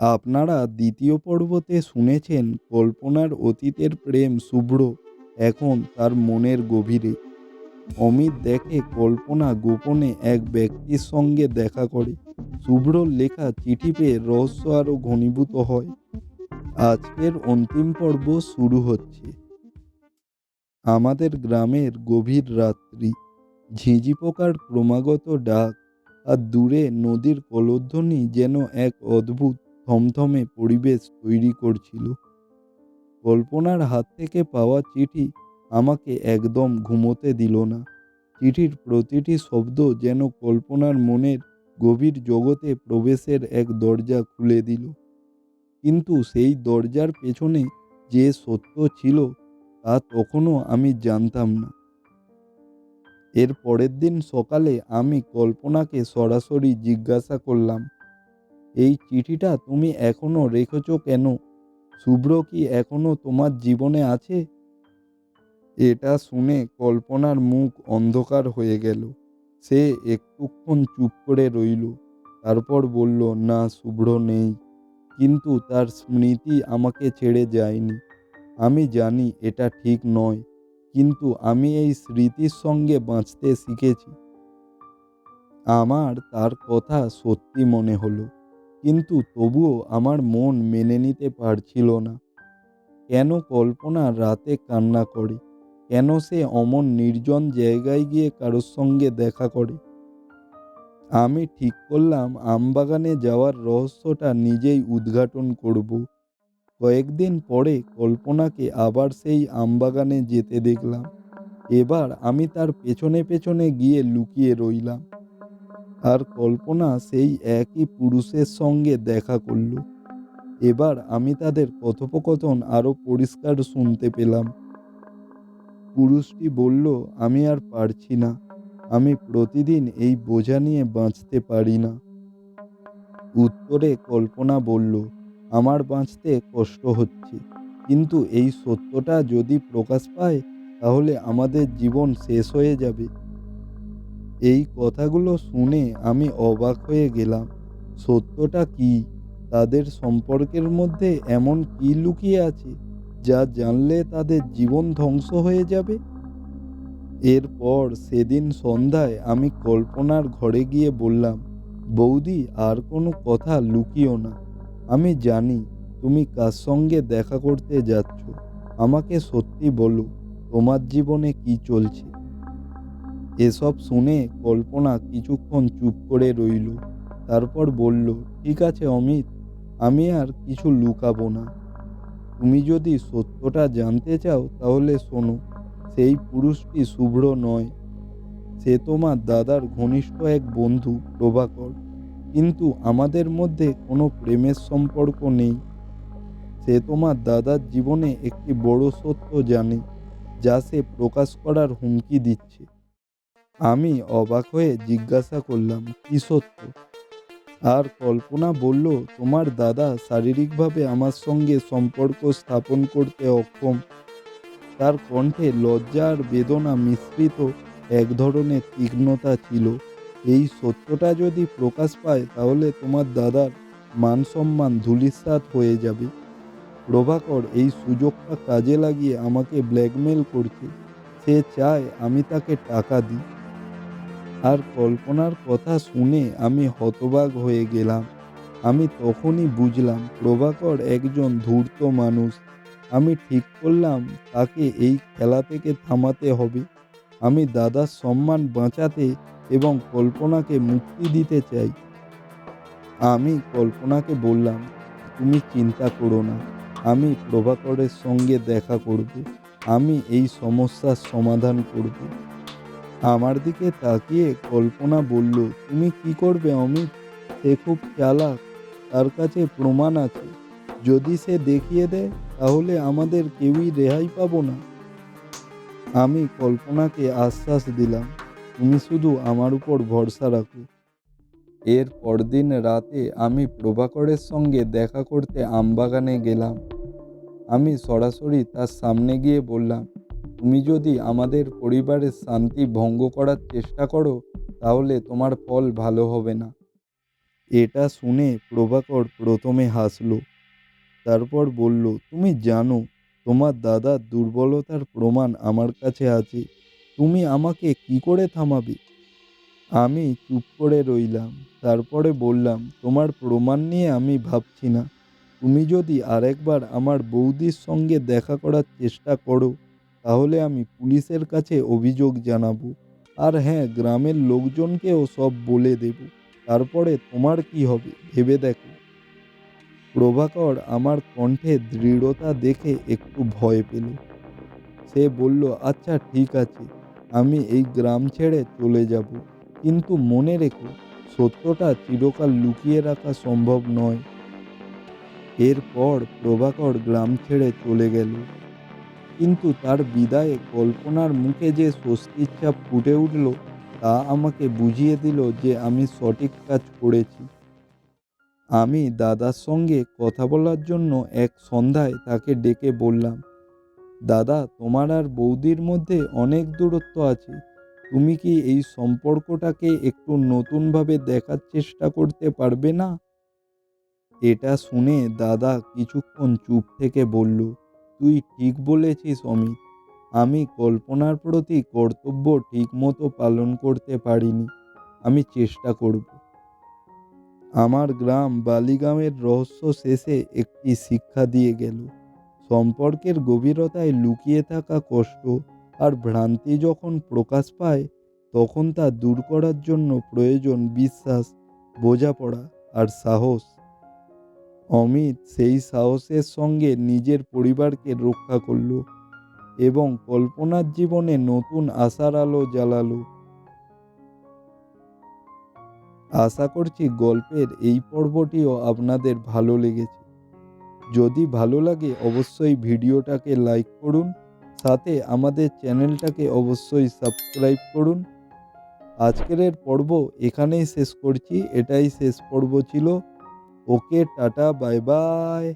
আপনারা দ্বিতীয় পর্বতে শুনেছেন কল্পনার অতীতের প্রেম শুভ্র, এখন তার মনের গভীরে। অমিত দেখে কল্পনা গোপনে এক ব্যক্তির সঙ্গে দেখা করে। শুভ্রর লেখা চিঠি পেয়ে রহস্য আরও ঘনীভূত হয়। আজকের অন্তিম পর্ব শুরু হচ্ছে। আমাদের গ্রামের গভীর রাত্রি। ঝিঁঝি পোকার ক্রমাগত ডাক আর দূরে নদীর কলধ্বনি যেন এক অদ্ভুত থমথমে পরিবেশ তৈরি করছিল। কল্পনার হাত থেকে পাওয়া চিঠি আমাকে একদম ঘুমোতে দিল না। চিঠির প্রতিটি শব্দ যেন কল্পনার মনের গভীর জগতে প্রবেশের এক দরজা খুলে দিল। কিন্তু সেই দরজার পেছনে যে সত্য ছিল তা তখনও আমি জানতাম না। এর পরের দিন সকালে আমি কল্পনাকে সরাসরি জিজ্ঞাসা করলাম এই চিঠিটা তুমি এখনও রেখেছ কেন? শুভ্র কি এখনও তোমার জীবনে আছে? এটা শুনে কল্পনার মুখ অন্ধকার হয়ে গেল। সে একটুক্ষণ চুপ করে রইল, তারপর বলল, না, শুভ্র নেই। কিন্তু তার স্মৃতি আমাকে ছেড়ে যায়নি। আমি জানি এটা ঠিক নয়, কিন্তু আমি এই স্মৃতির সঙ্গে বাঁচতে শিখেছি। আমার তার কথা সত্যি মনে হলো। কিন্তু তবুও আমার মন মেনে নিতে পারছিল না। কেন কল্পনা রাতে কান্না করে? কেন সে অমন নির্জন জায়গায় গিয়ে কারোর সঙ্গে দেখা করে? আমি ঠিক করলাম আমবাগানে যাওয়ার রহস্যটা নিজেই উদ্ঘাটন করব। কয়েকদিন পরে কল্পনাকে আবার সেই আমবাগানে যেতে দেখলাম। এবার আমি তার পেছনে পেছনে গিয়ে লুকিয়ে রইলাম। আর কল্পনা সেই একই পুরুষের সঙ্গে দেখা করল। এবার আমি তাদের কথোপকথন আরও পরিষ্কার শুনতে পেলাম। পুরুষটি বলল, আমি আর পারছি না। আমি প্রতিদিন এই বোঝা নিয়ে বাঁচতে পারি না। উত্তরে কল্পনা বলল, আমার বাঁচতে কষ্ট হচ্ছে। কিন্তু এই সত্যটা যদি প্রকাশ পায়, তাহলে আমাদের জীবন শেষ হয়ে যাবে। এই কথাগুলো শুনে আমি অবাক হয়ে গেলাম। সত্যটা কি? তাদের সম্পর্কের মধ্যে এমন কি লুকিয়ে আছে যা জানলে তাদের জীবন ধ্বংস হয়ে যাবে? এরপর সেদিন সন্ধ্যায় আমি কল্পনার ঘরে গিয়ে বললাম, বৌদি, আর কোনো কথা লুকিও না। আমি জানি তুমি কার সঙ্গে দেখা করতে যাচ্ছ। আমাকে সত্যি বলো, তোমার জীবনে কি চলছে? এসব শুনে কল্পনা কিছুক্ষণ চুপ করে রইল। তারপর বলল, ঠিক আছে অমিত, আমি আর কিছু লুকাবো না। তুমি যদি সত্যটা জানতে চাও তাহলে শোনো, সেই পুরুষটি শুভ্র নয়। সে তোমার দাদার ঘনিষ্ঠ এক বন্ধু, প্রভাকর। কিন্তু আমাদের মধ্যে কোনো প্রেমের সম্পর্ক নেই। সে তোমার দাদার জীবনে একটি বড় সত্য জানে, যা সে প্রকাশ করার হুমকি দিচ্ছে। আমি অবাক হয়ে জিজ্ঞাসা করলাম, কি সত্য? আর কল্পনা বলল, তোমার দাদা শারীরিকভাবে আমার সঙ্গে সম্পর্ক স্থাপন করতে অক্ষম। তার কণ্ঠে লজ্জা আর বেদনা মিশ্রিত এক ধরনের তীক্ষ্ণতা ছিল। এই সত্যটা যদি প্রকাশ পায়, তাহলে তোমার দাদার মান সম্মান ধূলিসাৎ হয়ে যাবে। প্রভাকর, এই সুযোগটা কাজে লাগিয়ে আমাকে ব্ল্যাকমেল করছে। সে চায় আমি তাকে টাকা দিই। আর কল্পনার কথা শুনে আমি হতবাক হয়ে গেলাম। আমি তখনই বুঝলাম, প্রভাকর একজন ধূর্ত মানুষ। আমি ঠিক করলাম, তাকে এই খেলা থেকে থামাতে হবে। আমি দাদার সম্মান বাঁচাতে এবং কল্পনাকে মুক্তি দিতে চাই। আমি কল্পনাকে বললাম, তুমি চিন্তা করো না। আমি প্রভাকরের সঙ্গে দেখা করব। আমি এই সমস্যার সমাধান করব। আমার দিকে তাকিয়ে কল্পনা বলল, তুমি কি করবে অমিত? সে খুব চালাক, তার কাছে প্রমাণ আছে। যদি সে দেখিয়ে দেয়, তাহলে আমাদের কেউই রেহাই পাবো না। আমি কল্পনাকে আশ্বাস দিলাম, তুমি শুধু আমার উপর ভরসা রাখো। এর পরদিন রাতে আমি প্রভাকরের সঙ্গে দেখা করতে আমবাগানে গেলাম। আমি সরাসরি তার সামনে গিয়ে বললাম তুমি যদি আমাদের পরিবারের শান্তি ভঙ্গ করার চেষ্টা করো, তাহলে তোমার ফল ভালো হবে না। এটা শুনে প্রভাকর প্রথমে হাসল, তারপর বলল, তুমি জানো, তোমার দাদার দুর্বলতার প্রমাণ আমার কাছে আছে। তুমি আমাকে কি করে থামাবে? আমি চুপ করে রইলাম, তারপরে বললাম, তোমার প্রমাণ নিয়ে আমি ভাবছি না। তুমি যদি আরেকবার আমার বৌদির সঙ্গে দেখা করার চেষ্টা করো তাহলে আমি পুলিশের কাছে অভিযোগ জানাব। আর হ্যাঁ গ্রামের লোকজনকেও সব বলে দেব। তারপরে তোমার কি হবে, ভেবে দেখো। প্রভাকর আমার কণ্ঠে দৃঢ়তা দেখে একটু ভয় পেল। সে বলল আচ্ছা ঠিক আছে, আমি এই গ্রাম ছেড়ে চলে যাব। কিন্তু মনে রেখো, সত্যটা চিরকাল লুকিয়ে রাখা সম্ভব নয়। এরপর প্রভাকর গ্রাম ছেড়ে চলে গেল। কিন্তু তার বিদায়ে কল্পনার মুখে যে স্বস্তির ছাপ ফুটে উঠল, তা আমাকে বুঝিয়ে দিল যে আমি সঠিক কাজ করেছি। আমি দাদার সঙ্গে কথা বলার জন্য এক সন্ধ্যায় তাকে ডেকে বললাম, দাদা, তোমার আর বৌদির মধ্যে অনেক দূরত্ব আছে। তুমি কি এই সম্পর্কটাকে একটু নতুনভাবে দেখার চেষ্টা করতে পারবে না? এটা শুনে দাদা কিছুক্ষণ চুপ থেকে বলল তুই ঠিক বলেছিস, অমিত। আমি কল্পনার প্রতি কর্তব্য ঠিকমতো পালন করতে পারিনি। আমি চেষ্টা করব। আমার গ্রাম বালিগাঁওয়ের রহস্য শেষে একটি শিক্ষা দিয়ে গেল। সম্পর্কের গভীরতায় লুকিয়ে থাকা কষ্ট আর ভ্রান্তি যখন প্রকাশ পায়, তখন তা দূর করার জন্য প্রয়োজন বিশ্বাস, বোঝাপড়া আর সাহস। অমিত সেই সাহসের সঙ্গে নিজের পরিবারকে রক্ষা করল এবং কল্পনার জীবনে নতুন আশার আলো জ্বালালো। আশা করছি গল্পের এই পর্বটিও আপনাদের ভালো লেগেছে। যদি ভালো লাগে অবশ্যই ভিডিওটাকে লাইক করুন, সাথে আমাদের চ্যানেলটাকে অবশ্যই সাবস্ক্রাইব করুন। আজকের পর্ব এখানেই শেষ করছি, এটাই শেষ পর্ব ছিল। ওকে টাটা বাই বাই